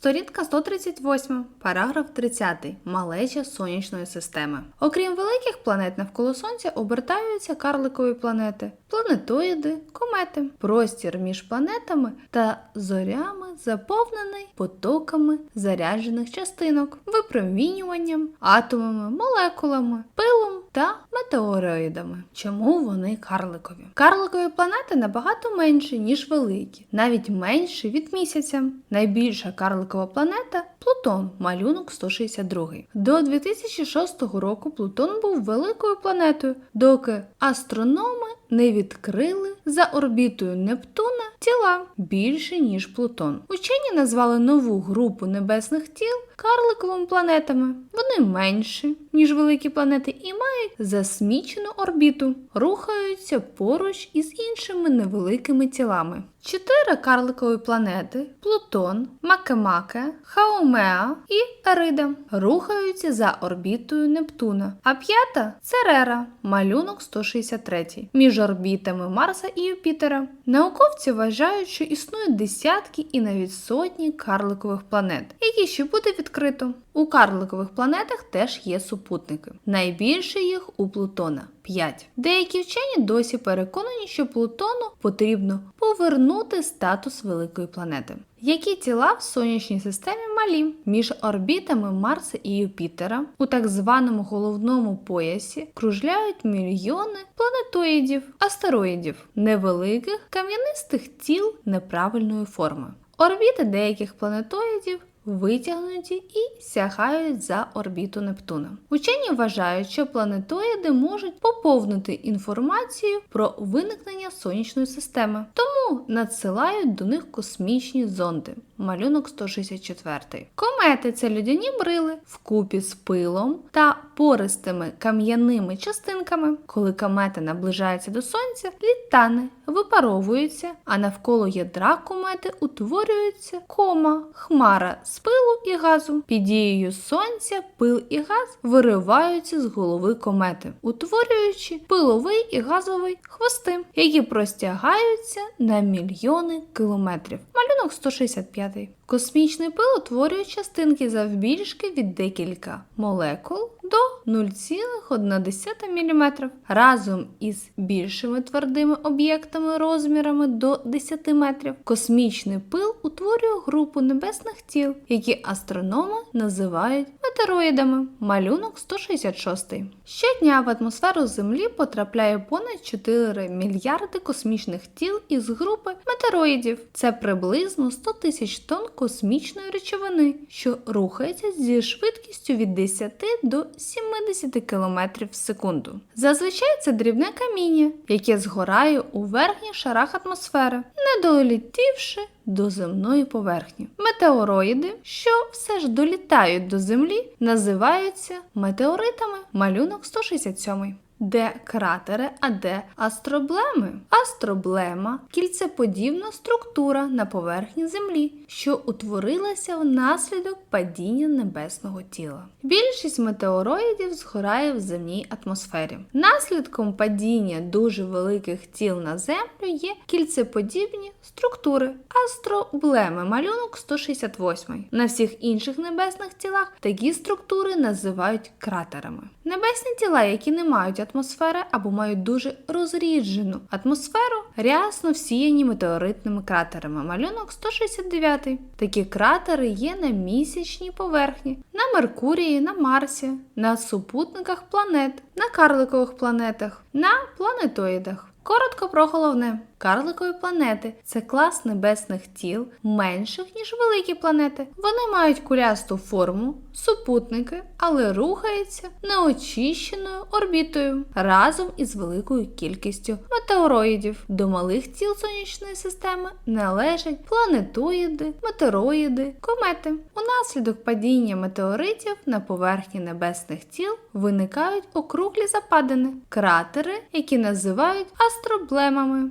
Сторінка 138, параграф 30. Малеча сонячної системи. Окрім великих планет навколо Сонця обертаються карликові планети, планетоїди, комети. Простір між планетами та зорями заповнений потоками заряджених частинок, випромінюванням, атомами, молекулами, пилом та метеороїдами. Чому вони карликові? Карликові планети набагато менші, ніж великі, навіть менші від місяця. Найбільша карликова планета Плутон, малюнок 162. До 2006 року Плутон був великою планетою, доки астрономи не відкрили за орбітою Нептуна тіла більше, ніж Плутон. Учені назвали нову групу небесних тіл карликовими планетами. Вони менші, ніж великі планети, і мають засмічену орбіту, рухаються поруч із іншими невеликими тілами. Чотири карликові планети Плутон, Макемаке, Хаумеа і Ерида рухаються за орбітою Нептуна, а п'ята Церера, малюнок 163, між орбітами Марса і Юпітера. Науковці вважають, що існують десятки і навіть сотні карликових планет, які ще буде відкрито. У карликових планетах теж є супутники. Найбільше їх у Плутона 5. Деякі вчені досі переконані, що Плутону потрібно повернути статус великої планети. Які тіла в сонячній системі малі між орбітами Марса і Юпітера у так званому головному поясі кружляють мільйони планетоїдів, астероїдів, невеликих кам'янистих тіл неправильної форми. Орбіти деяких планетоїдів витягнуті і сягають за орбіту Нептуна. Учені вважають, що планетоїди можуть поповнити інформацію про виникнення сонячної системи, тому надсилають до них космічні зонди. Малюнок 164. Комети це людяні брили вкупі з пилом та пористими кам'яними частинками. Коли комета наближається до сонця, літани випаровуються, а навколо ядра комети утворюється кома, хмара з пилу і газу. Під дією сонця пил і газ вириваються з голови комети, утворюючи пиловий і газовий хвости, які простягаються на мільйони кілометрів. Малюнок 165. Космічний пил утворює частинки завбільшки від декілька молекул до 0,1 мм разом із більшими твердими об'єктами розмірами до 10 метрів. Космічний пил утворює групу небесних тіл, які астрономи називають метероїдами. Малюнок 166. Щодня в атмосферу Землі потрапляє понад 4 мільярди космічних тіл із групи метероїдів. Це приблизно 100 тисяч тонн космічної речовини, що рухається зі швидкістю від 10 до 70 км в секунду. Зазвичай це дрібне каміння, яке згорає у верхніх шарах атмосфери, не долетівши до земної поверхні. Метеороїди, що все ж долітають до Землі, називаються метеоритами. Малюнок 167. Де кратери, а де астроблеми? Астроблема кільцеподібна структура на поверхні Землі, що утворилася внаслідок падіння небесного тіла. Більшість метеороїдів згорає в земній атмосфері. Наслідком падіння дуже великих тіл на землю є кільцеподібні структури. Астроблеми малюнок 168. На всіх інших небесних тілах такі структури називають кратерами. Небесні тіла, які не мають атмосфери або мають дуже розріджену атмосферу, рясно всіяні метеоритними кратерами. Малюнок 169. Такі кратери є на місячній поверхні, на Меркурії, на Марсі, на супутниках планет, на карликових планетах, на планетоїдах. Коротко про головне. Карликові планети це клас небесних тіл менших, ніж великі планети. Вони мають кулясту форму, супутники, але рухаються неочищеною орбітою разом із великою кількістю метеороїдів. До малих тіл сонячної системи належать планетоїди, метеороїди, комети. Унаслідок падіння метеоритів на поверхні небесних тіл виникають округлі западини, кратери, які називають астроблемами.